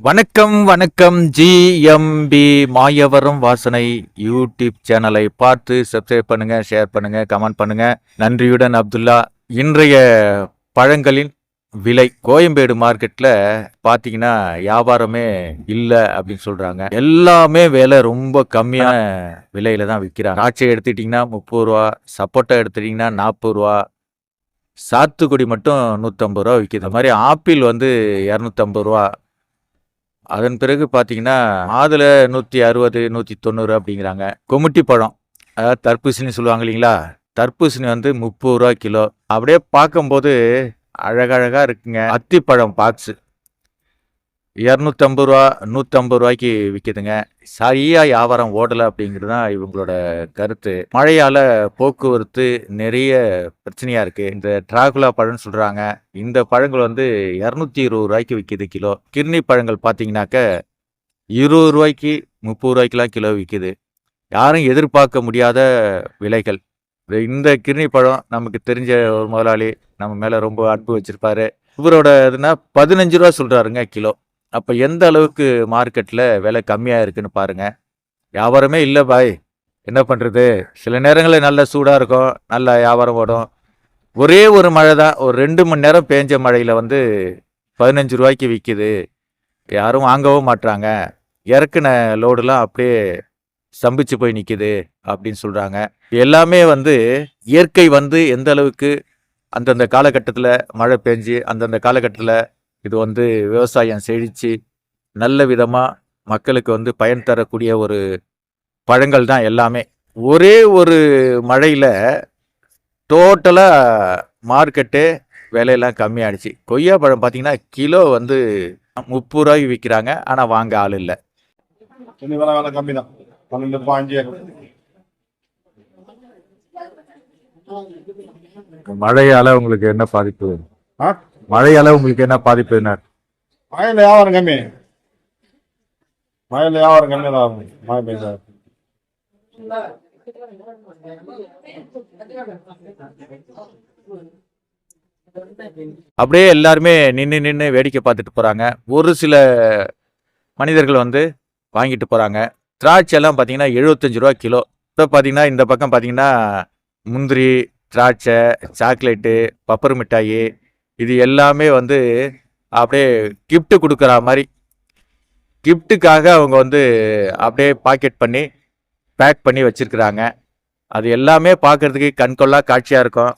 வணக்கம் வணக்கம். ஜிஎம்பி மாயவரம் வாசனை யூடியூப் சேனலை பார்த்து சப்ஸ்கிரைப் பண்ணுங்க ஷேர் பண்ணுங்க கமெண்ட் பண்ணுங்க. நன்றியுடன் அப்துல்லா. இன்றைய பழங்களின் விலை கோயம்பேடு மார்க்கெட்ல பாத்தீங்கன்னா வியாபாரமே இல்லை அப்படின்னு சொல்றாங்க. எல்லாமே விலை ரொம்ப கம்மியான விலையில தான் விற்கிறாங்க திராட்சை எடுத்துக்கிட்டிங்கன்னா முப்பது ரூபா சப்போட்டா எடுத்துக்கிட்டிங்கன்னா நாற்பது ரூபா சாத்துக்குடி மட்டும் நூற்றம்பது ரூபா விற்கிது அது மாதிரி ஆப்பிள் வந்து இரநூத்தம்பது ரூபா அதன் பிறகு பார்த்தீங்கன்னா மாதுளை நூற்றி அறுபது நூற்றி தொண்ணூறு அப்படிங்கிறாங்க. கொமுட்டி பழம். அதாவது தர்பூசணி சொல்லுவாங்க இல்லைங்களா? தர்பூசணி வந்து முப்பது ரூபா கிலோ. அப்படியே பார்க்கும்போது அழகழகாக இருக்குங்க. அத்திப்பழம் பாக்ஸு. இரநூத்தம்பது ரூபா நூற்றம்பது ரூபாய்க்கு விற்கிதுங்க சரியாக வியாபாரம் ஓடலை அப்படிங்கிறது தான் இவங்களோட கருத்து. மழையால் போக்குவரத்து நிறைய பிரச்சனையாக இருக்குது இந்த டிராகுலா பழம்னு சொல்கிறாங்க இந்த பழங்கள் வந்து இரநூத்தி இருபது ரூபாய்க்கு விற்கிது கிலோ. கிர்னி பழங்கள் பார்த்தீங்கன்னாக்க இருபது ரூபாய்க்கு முப்பது ரூபாய்க்குலாம் கிலோ விற்கிது யாரும் எதிர்பார்க்க முடியாத விலைகள். இது- இந்த கிர்னி பழம் நமக்கு தெரிஞ்ச ஒரு முதலாளி நம்ம மேலே ரொம்ப அன்பு வச்சுருப்பாரு. இவரோட இதுனா பதினஞ்சு ரூபா சொல்கிறாருங்க கிலோ. அப்போ எந்த அளவுக்கு மார்க்கெட்டில் விலை கம்மியாக இருக்குன்னு பாருங்க. வியாபாரமே இல்லை பாய். என்ன பண்ணுறது சில நேரங்களில் நல்ல சூடாக இருக்கும் நல்ல வியாபாரம் ஓடும். ஒரே ஒரு மழை தான் ஒரு ரெண்டு மணி நேரம் பேஞ்ச மழையில் வந்து பதினஞ்சு ரூபாய்க்கு விற்கிது யாரும் வாங்கவும் மாட்றாங்க. இறக்குன லோடுலாம் அப்படியே ஸ்தம்பிச்சு போய் நிற்கிது அப்படின்னு சொல்கிறாங்க எல்லாமே வந்து இயற்கை வந்து எந்த அளவுக்கு அந்தந்த காலகட்டத்தில் மழை பெஞ்சு அந்தந்த காலகட்டத்தில் இது வந்து விவசாயம் செழித்து நல்ல விதமாக மக்களுக்கு வந்து பயன் தரக்கூடிய ஒரு பழங்கள் தான் எல்லாமே. ஒரே ஒரு மழையில் டோட்டலாக மார்க்கெட்டு விலையெல்லாம் கம்மியாயிடுச்சு. கொய்யா பழம் பார்த்தீங்கன்னா கிலோ வந்து முப்பது ரூபாய்க்கு விற்கிறாங்க ஆனால் வாங்க ஆள் இல்லை. இனி விலை விலை கம்மி தான் பன்னெண்டு பாஞ்சு மழையால உங்களுக்கு என்ன பாதிப்பு? ஆ? மழையால உங்களுக்கு என்ன பாதிப்பு என்ன? மழையில் வியாபாரம் கம்மி. மழையில் வியாபாரம் கம்மி தான். மழை பெய்யுது. அப்படியே எல்லாருமே நின்று நின்று வேடிக்கை பார்த்துட்டு போறாங்க. ஒரு சில மனிதர்கள் வந்து வாங்கிட்டு போறாங்க. திராட்சை எல்லாம் பார்த்தீங்கன்னா எழுபத்தஞ்சு ரூபா கிலோ. இப்போ பார்த்தீங்கன்னா இந்த பக்கம் பார்த்தீங்கன்னா முந்திரி திராட்சை சாக்லேட்டு பப்பர் மிட்டாயி இது எல்லாமே வந்து அப்படியே கிஃப்ட் கொடுக்குற மாதிரி. கிஃப்ட்டுக்காக அவங்க வந்து அப்படியே பாக்கெட் பண்ணி பேக் பண்ணி வச்சுருக்குறாங்க. அது எல்லாமே பார்க்குறதுக்கு கண்கொள்ளா காட்சியாக இருக்கும்.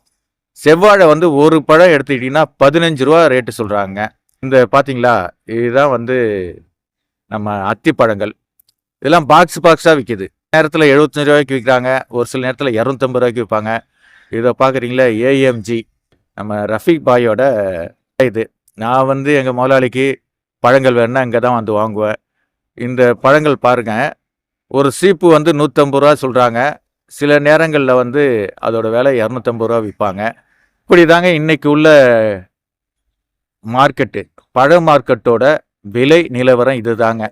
செவ்வாழை வந்து ஒரு பழம் எடுத்துக்கிட்டிங்கன்னா பதினஞ்சு ரூபா ரேட்டு சொல்கிறாங்க இந்த பார்த்தீங்களா இதுதான் வந்து நம்ம அத்திப்பழங்கள் இதெல்லாம் பாக்ஸ் பாக்ஸாக விற்கிது நேரத்தில் எழுபத்தஞ்சு ரூபாய்க்கு விற்கிறாங்க ஒரு சில நேரத்தில் இரநூத்தம்பது ரூபாய்க்கு விற்பாங்க இதை பார்க்குறீங்களா? ஏஎம்ஜி நம்ம ரஃபீக் பாயோட இது. நான் வந்து எங்கள் முதலாளிக்கு பழங்கள் வேணும்னா இங்கே தான் வந்து வாங்குவேன். இந்த பழங்கள் பாருங்க. ஒரு சீப்பு வந்து நூற்றம்பது ரூபா சொல்கிறாங்க சில நேரங்களில் வந்து அதோடய விலை இரநூத்தம்பது ரூபா விற்பாங்க. இப்படி தாங்க இன்றைக்கி உள்ள மார்க்கெட்டு பழ மார்க்கெட்டோட விலை நிலவரம் இதுதாங்க.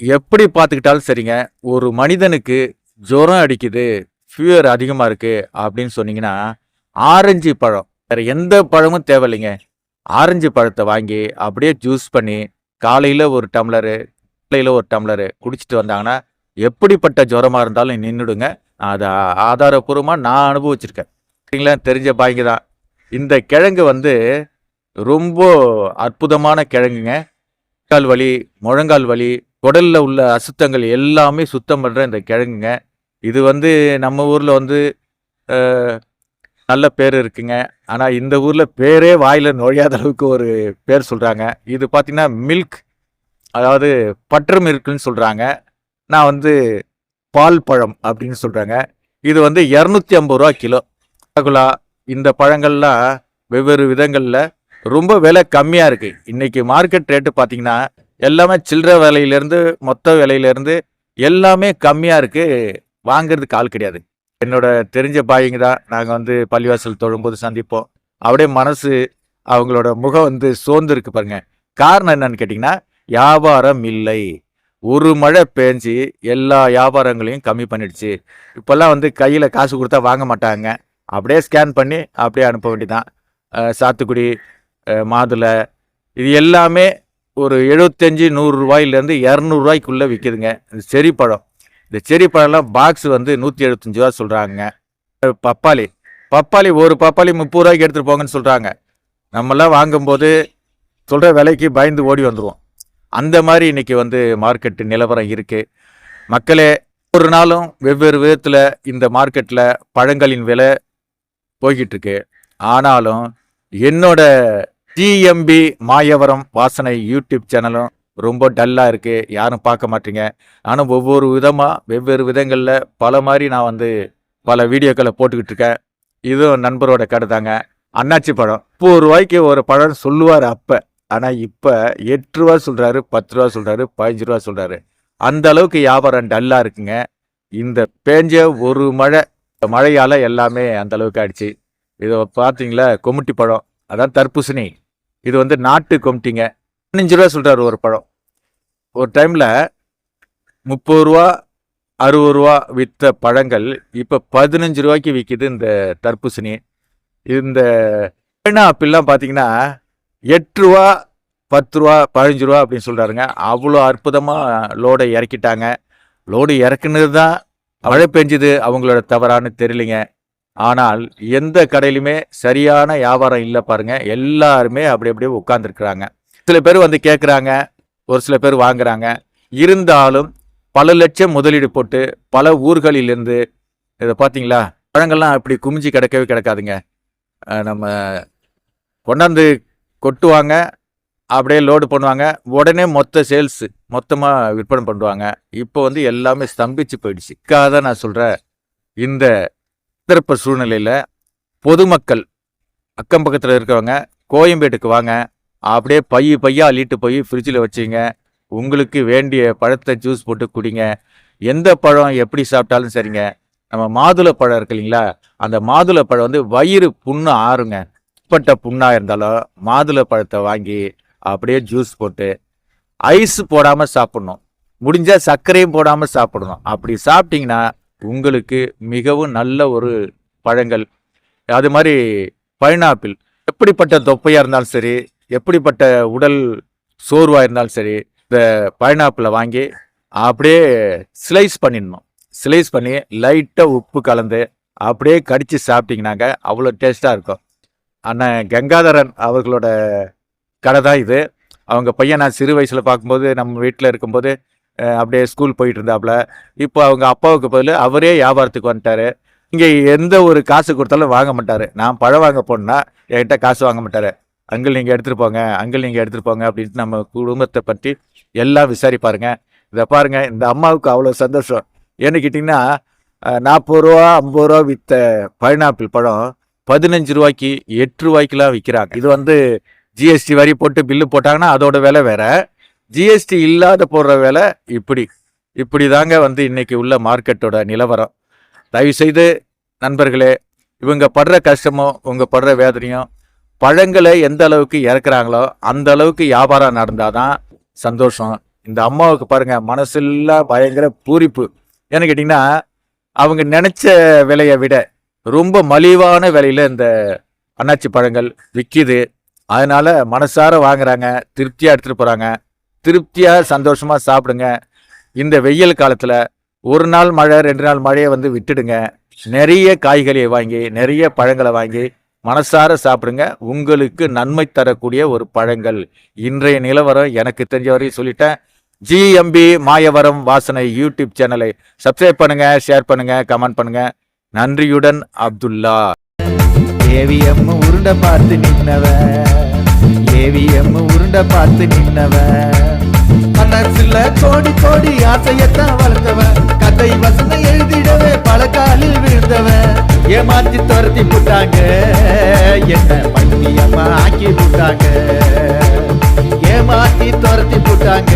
எப்படி பார்த்துக்கிட்டாலும் சரிங்க. ஒரு மனிதனுக்கு ஜுரம் அடிக்குது ஃபியூர் அதிகமாக இருக்குது அப்படின்னு சொன்னிங்கன்னா ஆரஞ்சு பழம் வேறு எந்த பழமும் தேவையில்லைங்க. ஆரஞ்சு பழத்தை வாங்கி அப்படியே ஜூஸ் பண்ணி காலையில் ஒரு டம்ளரு காலையில் ஒரு டம்ளரு குடிச்சிட்டு வந்தாங்கன்னா எப்படிப்பட்ட ஜுரமாக இருந்தாலும் நின்றுடுங்க அதை ஆதாரப்பூர்வமாக நான் அனுபவிச்சிருக்கேன். சரிங்களா? தெரிஞ்ச பாய்ங்க தான். இந்த கிழங்கு வந்து ரொம்ப அற்புதமான கிழங்குங்க. கால் வலி முழங்கால் வலி குடலில் உள்ள அசுத்தங்கள் எல்லாமே சுத்தம் பண்ணுற இந்த கிழங்குங்க. இது வந்து நம்ம ஊரில் வந்து நல்ல பேர் இருக்குங்க. ஆனால் இந்த ஊரில் பேரே வாயில் நுழையாத அளவுக்கு ஒரு பேர் சொல்கிறாங்க இது பார்த்திங்கன்னா மில்க் அதாவது பட்டர் மில்க்னு சொல்கிறாங்க நான் வந்து பால் பழம் அப்படின்னு சொல்கிறாங்க இது வந்து இரநூத்தி ஐம்பது ரூபா கிலோ. ரகுலா இந்த பழங்கள்லாம் வெவ்வேறு விதங்களில் ரொம்ப விலை கம்மியாக இருக்குது இன்றைக்கி மார்க்கெட் ரேட்டு பார்த்தீங்கன்னா எல்லாமே சில்லற விலையிலேருந்து மொத்த விலையிலேருந்து எல்லாமே கம்மியாக இருக்குது வாங்குறதுக்கு ஆள் கிடையாது. என்னோட தெரிஞ்ச பாயிங்க தான் நாங்கள் வந்து பள்ளிவாசல் தொழும்போது சந்திப்போம். அப்படியே மனசு அவங்களோட முகம் வந்து சோர்ந்து இருக்கு பாருங்க. காரணம் என்னன்னு கேட்டிங்கன்னா வியாபாரம் இல்லை. ஒரு மழை பேஞ்சு எல்லா வியாபாரங்களையும் கம்மி பண்ணிடுச்சு. இப்போல்லாம் வந்து கையில் காசு கொடுத்தா வாங்க மாட்டாங்க. அப்படியே ஸ்கேன் பண்ணி அப்படியே அனுப்ப வேண்டியதான் சாத்துக்குடி மாதுளை இது எல்லாமே ஒரு எழுபத்தஞ்சி நூறு ரூபாயிலேருந்து இரநூறுவாய்க்குள்ளே விற்கிதுங்க இந்த செரி பழம் இந்த செரி பழம்லாம் பாக்ஸ் வந்து நூற்றி எழுபத்தஞ்சு ரூபா சொல்கிறாங்க பப்பாளி. பப்பாளி ஒரு பப்பாளி முப்பது ரூபாய்க்கு எடுத்துகிட்டு போங்கன்னு சொல்கிறாங்க நம்மளாம் வாங்கும்போது சொல்கிற விலைக்கு பயந்து ஓடி வந்துடுவோம் அந்த மாதிரி இன்னைக்கு வந்து மார்க்கெட்டு நிலவரம் இருக்குது மக்களே ஒரு நாளும் வெவ்வேறு விதத்தில் இந்த மார்க்கெட்டில் பழங்களின் விலை போய்கிட்டுருக்கு ஆனாலும் என்னோட டிஎம்பி மாயவரம் வாசனை யூடியூப் சேனலும் ரொம்ப டல்லாக இருக்குது யாரும் பார்க்க மாட்டீங்க. ஆனால் ஒவ்வொரு விதமாக வெவ்வேறு விதங்களில் பல மாதிரி நான் வந்து பல வீடியோக்களை போட்டுக்கிட்டு இருக்கேன். இதுவும் நண்பரோட கடை தாங்க அன்னாச்சி பழம் முப்பது ரூபாய்க்கு ஒரு பழம் சொல்லுவார் அப்போ. ஆனால் இப்போ எட்டு ரூபா சொல்கிறாரு பத்து ரூபா சொல்கிறாரு பதினஞ்சு ரூபா சொல்கிறாரு அந்த அளவுக்கு வியாபாரம் டல்லாக இருக்குங்க. இந்த பேஞ்ச ஒரு மழை மழையால் எல்லாமே அந்த அளவுக்கு ஆயிடுச்சு. இதை பார்த்தீங்களா கொமுட்டி பழம் அதான் தர்பூசணி. இது வந்து நாட்டு கொமிட்டிங்க. பதினஞ்சு ரூபா சொல்கிறாரு ஒரு பழம் ஒரு டைமில் முப்பது ரூபா அறுபது ரூபா விற்ற பழங்கள் இப்போ பதினஞ்சு ரூபாய்க்கு விற்கிது இந்த தர்பூசணி. இந்த பைனாப்பிள்லாம் பார்த்தீங்கன்னா எட்டு ரூபா பத்து ரூபா பதினஞ்சு ரூபா அப்படின்னு சொல்கிறாருங்க அவ்வளோ அற்புதமாக லோடை இறக்கிட்டாங்க. லோடு இறக்குனது தான் மழை பெஞ்சுது அவங்களோட தவறான்னு தெரியலிங்க. ஆனால் எந்த கடையிலுமே சரியான வியாபாரம் இல்லை பாருங்கள் எல்லாருமே அப்படி அப்படியே உட்காந்துருக்குறாங்க சில பேர் வந்து கேட்குறாங்க ஒரு சில பேர் வாங்குறாங்க. இருந்தாலும் பல லட்சம் முதலீடு போட்டு பல ஊர்களிலிருந்து இதை பார்த்தீங்களா? பழங்கள்லாம் அப்படி குமிஞ்சு கிடக்கவே கிடக்காதுங்க. நம்ம கொண்டாந்து கொட்டுவாங்க அப்படியே லோடு பண்ணுவாங்க. உடனே மொத்த சேல்ஸு மொத்தமாக விற்பனை பண்ணுவாங்க. இப்போ வந்து எல்லாமே ஸ்தம்பிச்சு போயிடுச்சு. தான் நான் சொல்கிறேன் இந்த சிறப்பு சூழ்நிலையில் பொதுமக்கள் அக்கம் பக்கத்தில் இருக்கிறவங்க கோயம்பேட்டுக்கு வாங்க. அப்படியே பைய பையா அள்ளிட்டு போய் ஃப்ரிட்ஜில் வச்சுங்க. உங்களுக்கு வேண்டிய பழத்தை ஜூஸ் போட்டு குடிங்க. எந்த பழம் எப்படி சாப்பிட்டாலும் சரிங்க. நம்ம மாதுளை பழம் இருக்கு இல்லைங்களா? அந்த மாதுளை பழம் வந்து வயிறு புண்ணு ஆறுங்க. உட்பட்ட புண்ணாக இருந்தாலும் மாதுளை பழத்தை வாங்கி அப்படியே ஜூஸ் போட்டு ஐஸ் போடாமல் சாப்பிடணும். முடிஞ்சால் சர்க்கரையும் போடாமல் சாப்பிடணும். அப்படி சாப்பிட்டிங்கன்னா உங்களுக்கு மிகவும் நல்ல ஒரு பழங்கள். அது மாதிரி பைனாப்பிள் எப்படிப்பட்ட தொப்பையாக இருந்தாலும் சரி எப்படிப்பட்ட உடல் சோர்வாக இருந்தாலும் சரி இந்த பைனாப்பிளை வாங்கி அப்படியே ஸ்லைஸ் பண்ணிடணும். ஸ்லைஸ் பண்ணி லைட்டாக உப்பு கலந்து அப்படியே கடித்து சாப்பிட்டீங்கன்னாங்க அவ்வளோ டேஸ்ட்டாக இருக்கும். அண்ணன் கங்காதரன் அவர்களோட கடை தான் இது. அவங்க பையன் நான் சிறு வயசில் பார்க்கும்போது நம்ம வீட்டில் இருக்கும்போது அப்படியே ஸ்கூல் போயிட்டு இருந்தாப்புல. இப்போ அவங்க அப்பாவுக்கு பதில் அவரே வியாபாரத்துக்கு வந்துட்டாரு. இங்கே எந்த ஒரு காசு கொடுத்தாலும் வாங்க மாட்டார். நான் பழம் வாங்க போனால் என்கிட்ட காசு வாங்க மாட்டார். அங்கிள் நீங்கள் எடுத்துகிட்டு போங்க அங்கிள் நீங்கள் எடுத்துகிட்டு போங்க அப்படின்ட்டு நம்ம குடும்பத்தை பற்றி எல்லாம் விசாரிப்பாருங்க. இதை பாருங்கள் இந்த அம்மாவுக்கு அவ்வளோ சந்தோஷம். ஏன்னு கேட்டிங்கன்னா நாற்பது ரூபா ஐம்பது ரூபா விற்ற பைனாப்பிள் பழம் பதினஞ்சு ரூபாய்க்கு எட்டு ரூபாய்க்குலாம் விற்கிறாங்க இது வந்து ஜிஎஸ்டி வரி போட்டு பில்லு போட்டாங்கன்னா அதோட விலை வேற. ஜிஎஸ்டி இல்லாத போடுற விலை இப்படி. இப்படி தாங்க வந்து இன்னைக்கு உள்ள மார்க்கெட்டோட நிலவரம். தயவுசெய்து நண்பர்களே இவங்க படுற கஷ்டமோ உங்கள் படுற வேதனையும் பழங்களை எந்த அளவுக்கு இறக்குறாங்களோ அந்த அளவுக்கு வியாபாரம் நடந்தாதான் சந்தோஷம். இந்த அம்மாவுக்கு பாருங்க மனசெல்லாம் பயங்கர பூரிப்பு. ஏன்னு கேட்டிங்கன்னா அவங்க நினைச்ச விலையை விட ரொம்ப மலிவான விலையில இந்த அன்னாச்சி பழங்கள் விற்கிது அதனால மனசார வாங்குறாங்க திருப்தியா எடுத்துட்டு போறாங்க. திருப்தியா சந்தோஷமா சாப்பிடுங்க. இந்த வெயில் காலத்துல ஒரு நாள் மழை ரெண்டு நாள் மழையை வந்து விட்டுடுங்க. நிறைய காய்கறியை வாங்கி நிறைய பழங்களை வாங்கி மனசார சாப்பிடுங்க. உங்களுக்கு நன்மை தரக்கூடிய ஒரு பழங்கள். இன்றைய நிலவரம் எனக்கு தெரிஞ்ச வரையும் சொல்லிட்டேன். ஜிஎம்பி மாயவரம் வாசனை யூடியூப் சேனலை சப்ஸ்கிரைப் பண்ணுங்க ஷேர் பண்ணுங்க கமெண்ட் பண்ணுங்க. நன்றியுடன் அப்துல்லா. ஏவிஎம் உருண்டை பார்த்து நின்னவ. ஏவிஎம் உருண்டை பார்த்து நின்னவ. மனசுல கோடி கோடி ஆசையத்தான் வளர்ந்தவன் கதை வசனம் எழுதிடவே பல காலில் விழுந்தவன் ஏமாத்தி துரத்தி போட்டாங்க என்ன பைத்தியமா ஆக்கி போட்டாங்க ஏமாத்தி துரத்தி போட்டாங்க